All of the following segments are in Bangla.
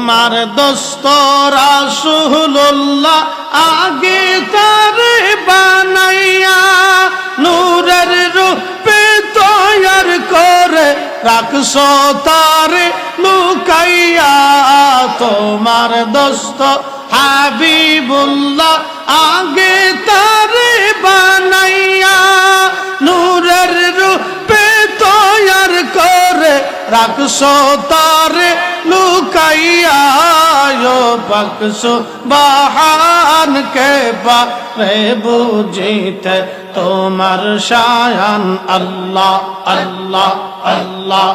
তোমার দোস্ত রাসূলুল্লাহ আগে তারে বানাইয়া নূরের রূপে তৈয়ার করে রাখছো, তারে লুকাইয়া। তোমার দোস্ত হাবিবুল্লাহ আগে তারে বানাইয়া নূরের রূপে তৈয়ার করে রাখছো, তারে লুকাইয়া বাকসো বাহান কে বারে বুঝিতে তোমার শায়ান আল্লাহ আল্লাহ আল্লাহ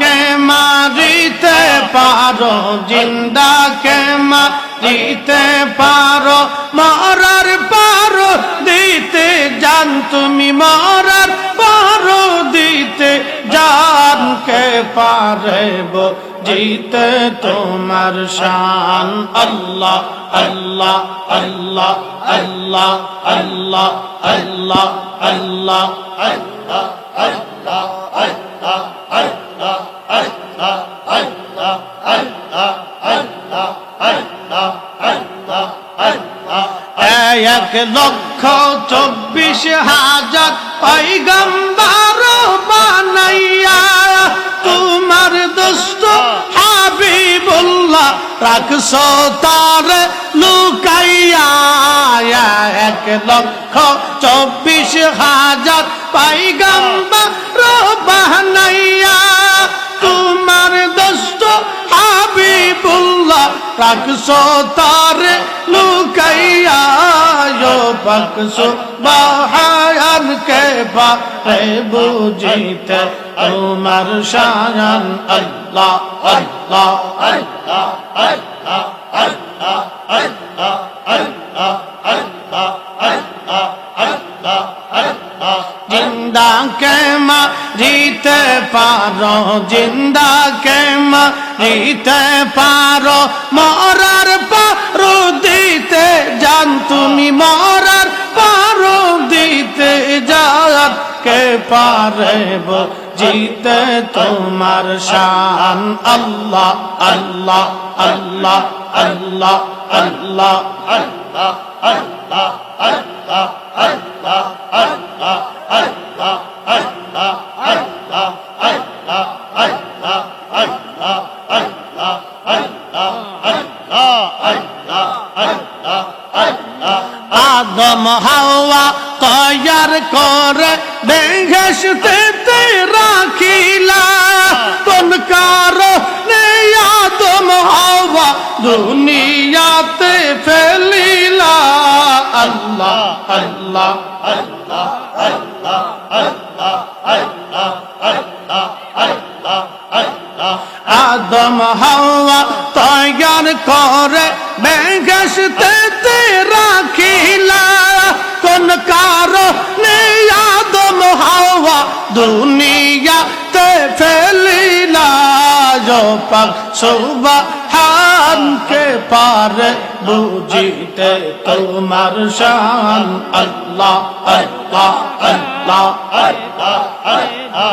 জিন্দাকে মারিতে পারো জিন্দাকে মারিতে পারো, মরার পারো, দিতে জান তুমি, মরার পারো, দিতে জানকে পারেব জিতে তোমার শান। আল্লাহ আল্লাহ আল্লাহ আল্লাহ আল্লাহ আল্লাহ আল্লাহ আল্লাহ আল্লাহ। এক লক্ষ চব্বিশ হাজার পৈগম্বর বানাইয়া। তোমার দোস্ত হাবিবুল্লাহ রাখছো তার লুকাইয়া। এক লক্ষ চব্বিশ হাজার পাইগাম্বার বানাইয়া। তোমার দোস্ত হাবিবুল্লাহ রাখছো তার লুকাইয়া বাকসো বাহায়ান কে পারে বুঝিতে তোমার শায়ান আল্লাহ আল্লাহ আল্লাহ আল্লাহ আল্লাহ আল্লাহ আল্লাহ আল্লাহ আল্লাহ পারো জিন্দা কে মারিতে পারো, মরার পারো, দিতে জান তুমি, মরার পারো, দিতে জান কে পারেব জিতে তোমার শান। আল্লাহ আল্লাহ আল্লাহ আল্লাহ আল্লাহ আল্লাহ। আদম হাওয়া তৈয়ার করে বেহেশতে রাখিলা কোন কারও আদম হাওয়া দুনিয়াতে ফেলিলা আল্লাহ আল্লাহ আল্লাহ আল্লাহ আল্লাহ আল্লাহ আল্লাহ আল্লাহ আল্লাহ আদম হাওয়া তৈয়ার করে বেহেশতে রাখিলা কোন কারও আদম হাওয়া দুনিয়াতে ফেলিলা পাক সুবহান কে পারে বুঝিতে তোমার শান আল্লাহ আল্লাহ আল্লাহ আল্লাহ আল্লাহ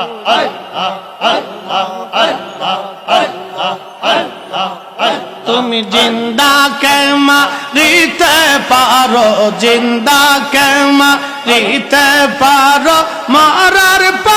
আল্লাহ আল্লাহ আল্লাহ আল্লাহ তুমি জিন্দা কেমা রিতে পারো জিন্দা কেমা রিতে পারো মারার পারো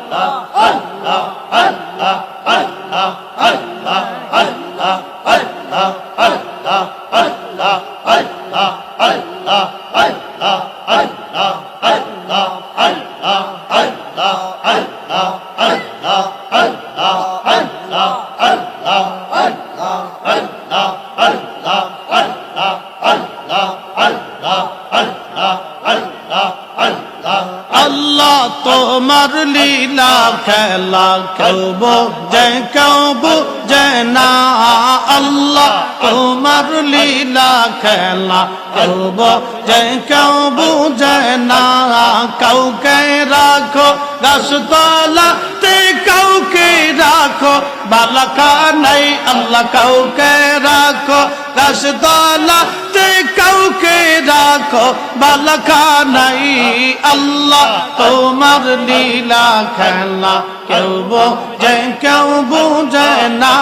আল্লাহ তোমার লীলা খেলা কেব যে কেব যে না। আল্লাহ তোমার লীলা খেলা কেব যে কেব কাউকে রাখো গাছতলাতে কাউকে রাখো বালাকা নাই, আল্লাহ কাউকে রাখো। গাছতলাতে কাউকে রাখো বালাকা নাই, আল্লাহ তোমার লীলা খেলা। কেউ বোঝে কেউ বোঝে না,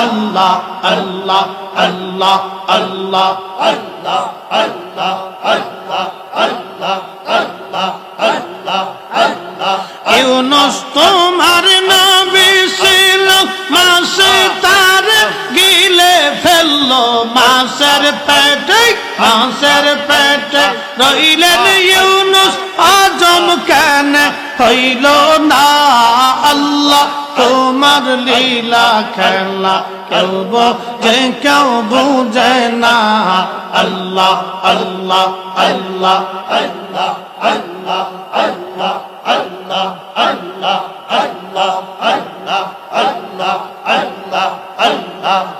আল্লাহ আল্লাহ আল্লাহ আল্লাহ আল্লাহ আল্লাহ আল্লাহ। পেটে মাসের পেটে রইলেন ইউনুস আজম কেন হইল না আল্লাহ তোমার লীলা খেলা কেউ বোঝে কেউ বুঝে না আল্লাহ আল্লাহ আল্লাহ আল্লাহ আল্লাহ আল্লাহ আল্লাহ আল্লাহ আল্লাহ আল্লাহ আল্লাহ আল্লাহ আল্লাহ